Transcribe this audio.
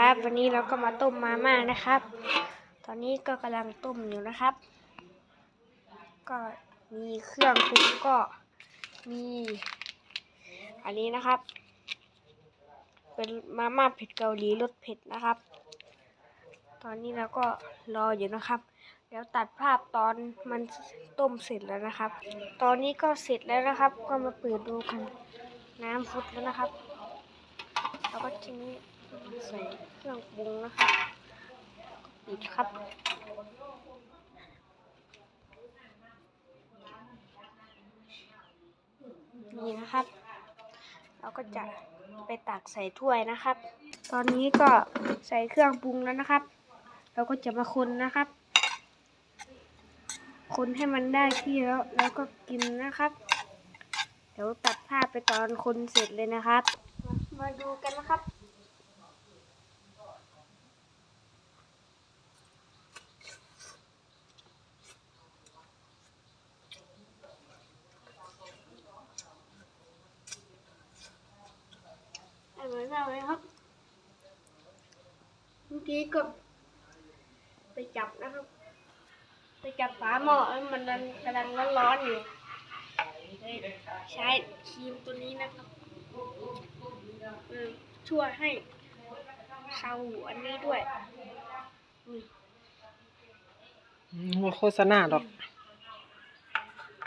ครับวันนี้เราก็มาต้มมาม่านะครับ ตอนนี้ก็กำลังต้มอยู่นะครับ ก็มีเครื่องปรุงก็มี อันนี้นะครับ เป็นมาม่าเผ็ดเกาหลีรสเผ็ดนะครับ ตอนนี้เราก็รออยู่นะครับ เดี๋ยวตัดภาพตอนมันต้มเสร็จแล้วนะครับ ตอนนี้ก็เสร็จแล้วนะครับ ก็มาเปิดดูกันน้ำฟุดแล้วนะครับ แล้วก็ทีนี้ ใส่เครื่องปรุงนะครับปิดครับนี่นะครับ เราก็จะไปตักใส่ถ้วยนะครับ ตอนนี้ก็ใส่เครื่องปรุงแล้วนะครับ เราก็จะมาคนนะครับ คนให้มันได้ที่แล้วแล้วก็กินนะครับ เดี๋ยวตัดภาพไปตอนคนเสร็จเลยนะครับ มาดูกันนะครับ อร่อยมากเลยครับ เมื่อกี้ก็ ไปจับนะครับ ไปจับฝาหม้อแล้มันกำลังร้อนๆอยู่ใช้ครีมตัวนี้นะครับช่วยให้เซาอันนี้ด้วยอุ้ยว่าโฆษณาดอก